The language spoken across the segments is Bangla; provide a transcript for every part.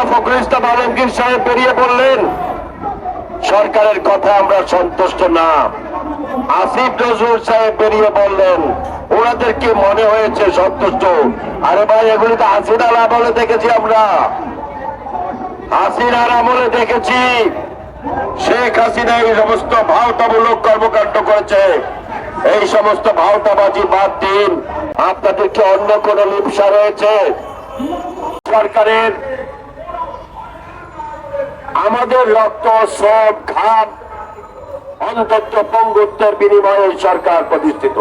মির্জা ফখরুল ইসলাম আলমগীর সাহেব বেরিয়ে বললেন সরকারের কথা আমরা সন্তুষ্ট না। আসিফ নজরুল সাহেব বেরিয়ে বললেন ওনাদের কি মনে হয়েছে সন্তুষ্ট? আরে ভাই, এগুলি তো হাসিনার আমলে দেখেছি আমরা। হাসিনার আমলে দেখেছি। শেখ হাসিনা এই সমস্ত ভাওতামূলক কর্মকাণ্ড করেছে। এই সমস্ত ভাওতাবাজি বাদ দিন। আপনাদের কি অন্য কোন লিপসা রয়েছে? সরকারের আমাদের রক্ত, শ্রম, ঘাম অন্তত পঙ্গুত্বের বিনিময়ে সরকার প্রতিষ্ঠিত।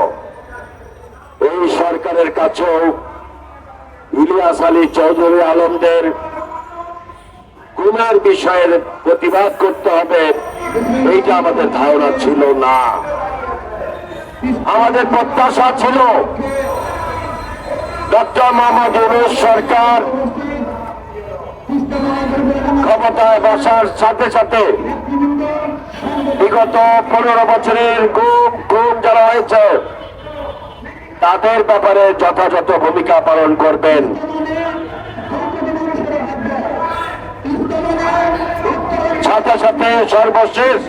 এই সরকারের কাছেও ইলিয়াস আলী চৌধুরী আলমদের গুণের বিষয়ের প্রতিবাদ করতে হবে, এইটা আমাদের ধারণা ছিল না। আমাদের প্রত্যাশা ছিল, ডক্টর মোহাম্মদ সরকার ক্ষমতায় বসার সাথে সাথে বিগত পনেরো বছরের গুম গুম যারা হয়েছে, তাদের ব্যাপারে যথাযথ ভূমিকা পালন করবেন। সাথে সাথে সর্বশেষ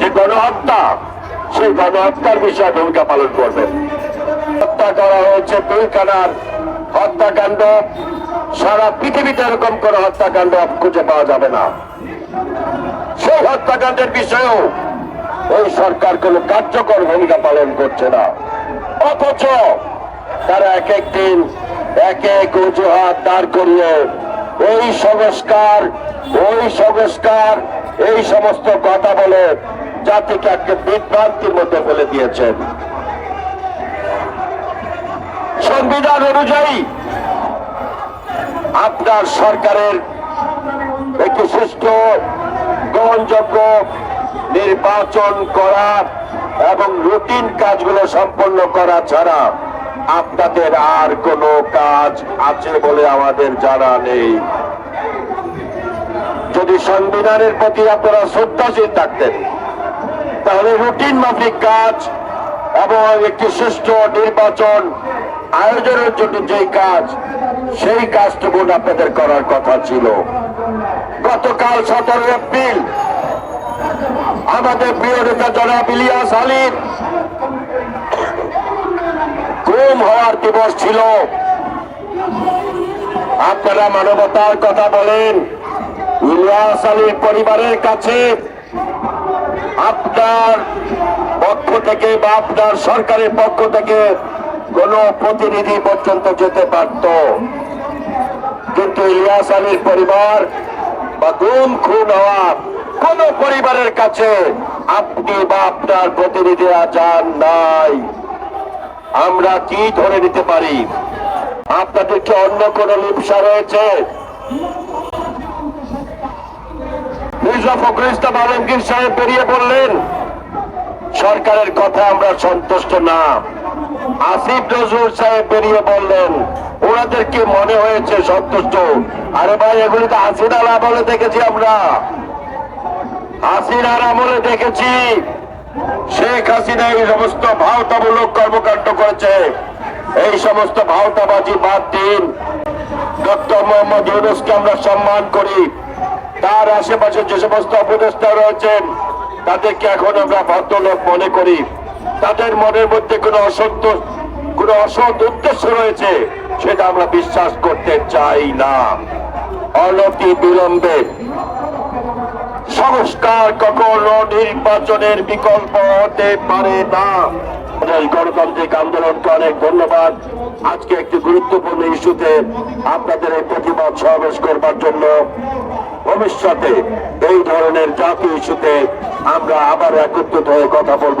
যে গণহত্যা, সেই গণহত্যার বিষয়ে ভূমিকা পালন করবেন। হত্যা করা হয়েছে পিলখানার হত্যাকাণ্ড। সারা পৃথিবীতে এরকম কোন হত্যাকাণ্ড খুঁজে পাওয়া যাবে না। সেই হত্যাকাণ্ডের বিষয়েও ওই সরকার কোন কার্যকর ভূমিকা পালন করছে না। অথচ তারা এক এক দিন এক এক অজুহাত দাঁড় করিয়ে ওই সংস্কার ওই সংস্কার, এই সমস্ত কথা বলে জাতিকে একটা বিভ্রান্তির মধ্যে ফেলে দিয়েছেন। সংবিধান অনুযায়ী আপনার সরকারের একটি সুষ্ঠু, গ্রহণযোগ্য নির্বাচন করা এবং রুটিন কাজগুলো সম্পন্ন করা ছাড়া আপনাদের আর কোনো কাজ আছে বলে আমাদের জানা নেই। যদি সংবিধানের প্রতি আপনারা শ্রদ্ধাশীল থাকতেন, তাহলে রুটিন মাফিক কাজ এবং একটি সুষ্ঠু নির্বাচন আয়োজনের জন্য যে কাজ সেই কাজটুকু আপনাদের করার কথা ছিল। গতকাল সতেরো এপ্রিল আমাদের প্রিয় নেতা জনাব ইলিয়াস আলীর গুম হওয়ার দিবস ছিল। আপনারা মানবতার কথা বলেন। ইলিয়াস আলীর পরিবারের কাছে আপনার পক্ষ থেকে বা আপনার সরকারের পক্ষ থেকে কোন প্রতিনিধি পর্যন্ত যেতে পারত কিন্তু ইলিয়াস আলীর পরিবার বা গুম, খুন হওয়া কোন পরিবারের কাছে আপনি বা আপনার প্রতিনিধিরা যান নাই। আমরা কি ধরে নিতে পারি? আপনাদের কি অন্য কোন লিপসা রয়েছে? আলমগীর সাহেব বেরিয়ে বললেন সরকারের কথা আমরা সন্তুষ্ট না। আসিফ নজরুল সাহেব বেরিয়ে বললেন ওনাদের কি মনে হয়েছে সন্তুষ্ট? আরে ভাই, এগুলি তো হাসিনার আমলে দেখেছি আমরা। হাসিনার আমলে দেখেছি। শেখ হাসিনা এই সমস্ত ভাওতামূলক কর্মকাণ্ড করেছে। এই সমস্ত ভাওতাবাজি বাদ দিন। ডক্টর মোহাম্মদ ইউনুসকে আমরা সম্মান করি। তার আশেপাশে যে সমস্ত উপদেষ্টা রয়েছেন, তাদেরকে এখন আমরা ভদ্রলোক মনে করি। তাদের মনের মধ্যে কোনো অসত্য কোনো অসৎ উদ্দেশ্য রয়েছে, সেটা আমরা বিশ্বাস করতে চাই না। অনতি বিলম্বে। সংস্কার কখনো নির্বাচনের বিকল্প হতে পারে না। গণতান্ত্রিক আন্দোলনকে অনেক ধন্যবাদ। আজকে একটি গুরুত্বপূর্ণ ইস্যুতে আপনাদের এই প্রতিবাদ সমাবেশ করবার জন্য। ভবিষ্যতে এই ধরনের জাতীয় ইস্যুতে আমরা আবার একত্রিত হয়ে কথা বলব।